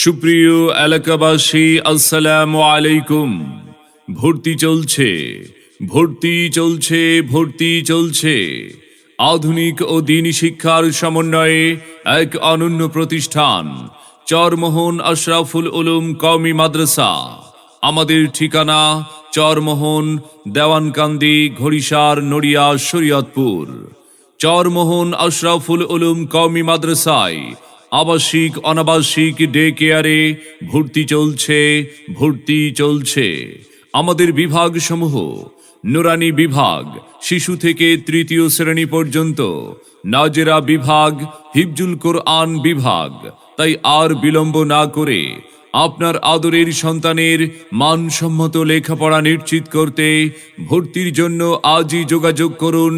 সুপ্রিয় এলাকাবাসী, আসসালাম আলাইকুম। ভর্তি চলছে ভর্তি চলছে ভর্তি চলছে। আধুনিক ও দিনী শিক্ষার সমন্বয়ে এক অনন্য প্রতিষ্ঠান, চরমোহন আশরাফুল উলুম কওমি মাদ্রাসা। আমাদের ঠিকানা চরমোহন, দেওয়ানকান্দি, ঘড়িসার, নড়িয়া, শরীয়তপুর। চরমোহন আশরাফুল উলুম কওমি মাদ্রাসায় আবাসিক, অনাবাসিক ডে কেয়ারে ভর্তি চলছে ভর্তি চলছে। আমাদের বিভাগ সমূহ নুরানি বিভাগ, শিশু থেকে তৃতীয় শ্রেণি পর্যন্ত, নাজেরা বিভাগ, হিফজুল কোরআন বিভাগ। তাই আর বিলম্ব না করে আপনার আদরের সন্তানের মানসম্মত লেখাপড়া নিশ্চিত করতে ভর্তির জন্য আজই যোগাযোগ করুন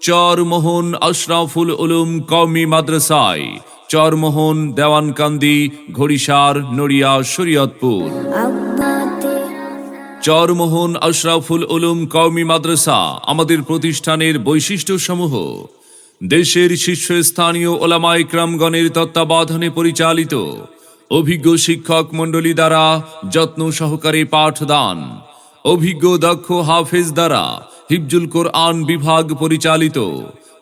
চরমোহন আশরাফুল উলুম কওমি মাদ্রাসায়। চরমোহন, দেওয়ানকান্দি, ঘড়িসার, নড়িয়া, শরীয়তপুর। চরমোহন, আশরাফুল উলুম কওমি মাদ্রাসা আমাদের প্রতিষ্ঠানের বৈশিষ্ট্যসমূহ। দেশের শীর্ষস্থানীয় ওলামা ইকরামগণের তত্ত্বাবধানে পরিচালিত অভিজ্ঞ শিক্ষক মণ্ডলী দ্বারা যত্ন সহকারে পাঠদান, অভিজ্ঞ দক্ষ হাফেজ দ্বারা হিফজুল কোরআন বিভাগ পরিচালিত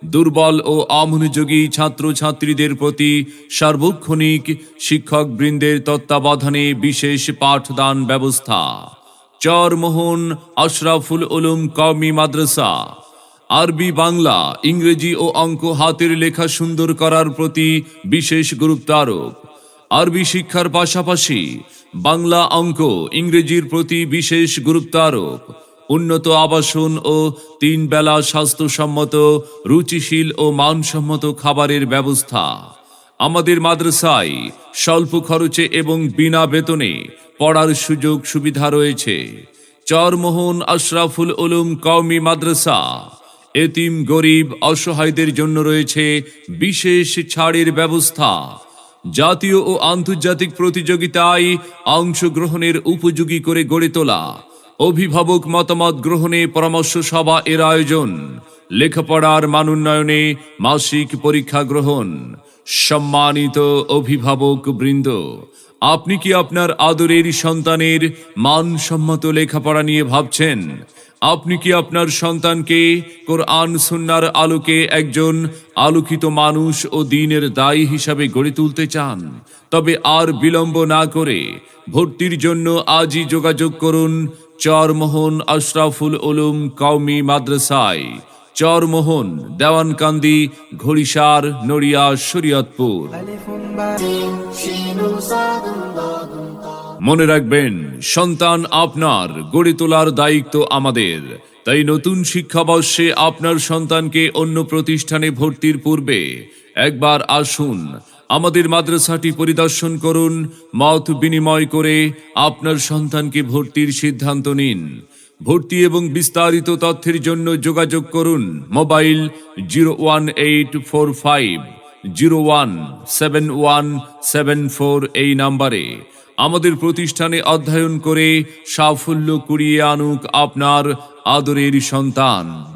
দুর্বল ও অমনোযোগী ছাত্রছাত্রীদের প্রতি সার্বক্ষণিক শিক্ষক বৃন্দের তত্ত্বাবধানে বিশেষ পাঠদান ব্যবস্থা। চরমোহন আশরাফুল উলুম কওমি মাদ্রাসা। আরবি বাংলা, ইংরেজি ও অঙ্ক হাতের লেখা সুন্দর করার প্রতি বিশেষ গুরুত্ব আরোপ। আরবি শিক্ষার পাশাপাশি বাংলা অঙ্ক ইংরেজির প্রতি বিশেষ গুরুত্ব আরোপ। উন্নত আবাসন ও তিন বেলা স্বাস্থ্যসম্মত, রুচিশীল ও মানসম্মত খাবারের ব্যবস্থা। আমাদের মাদ্রাসায় স্বল্প খরচে এবং বিনা বেতনে পড়ার সুযোগ সুবিধা রয়েছে। চরমোহন আশরাফুল উলুম কওমি মাদ্রাসা, এতিম, গরিব, অসহায়দের জন্য রয়েছে বিশেষ ছাড়ের ব্যবস্থা। জাতীয় ও আন্তর্জাতিক প্রতিযোগিতায় অংশগ্রহণের উপযোগী করে গড়ে তোলা অভিভাবক মতামত গ্রহণে পরামর্শ সভা এর আয়োজন। লেখাপড়ার মান উন্নয়নে মাসিক পরীক্ষা গ্রহণ। সম্মানিত অভিভাবক বৃন্দ, আপনি কি আপনার আদরের সন্তানের মানসম্মত লেখাপড়া নিয়ে ভাবছেন? আপনি কি আপনার সন্তানকে কোরআন সুন্নার আলোকে একজন আলোকিত মানুষ ও দিনের দায়ী হিসাবে গড়ে তুলতে চান? তবে আর বিলম্ব না করে ভর্তির জন্য আজই যোগাযোগ করুন চরমোহন আশরাফুল উলুম কওমি মাদ্রাসায়। চরমোহন, দেওয়ানকান্দি, ঘড়িসার, নড়িয়া, শরীয়তপুর। মনে রাখবেন, সন্তান আপনার গড়ে তোলার দায়িত্ব আমাদের। তাই নতুন শিক্ষাবর্ষে আপনার সন্তানকে অন্য প্রতিষ্ঠানে ভর্তির পূর্বে একবার আসুন আমাদের মাদ্রাসাটি পরিদর্শন করুন, মত বিনিময় করে আপনার সন্তানকে ভর্তির সিদ্ধান্ত নিন। ভর্তি এবং বিস্তারিত তথ্যের জন্য যোগাযোগ করুন mobile zero one eight four five, zero one seven one seven four এই নাম্বারে। আমাদের প্রতিষ্ঠানে অধ্যয়ন করে সাফল্য কুড়িয়ে আনুক আপনার আদরের সন্তান।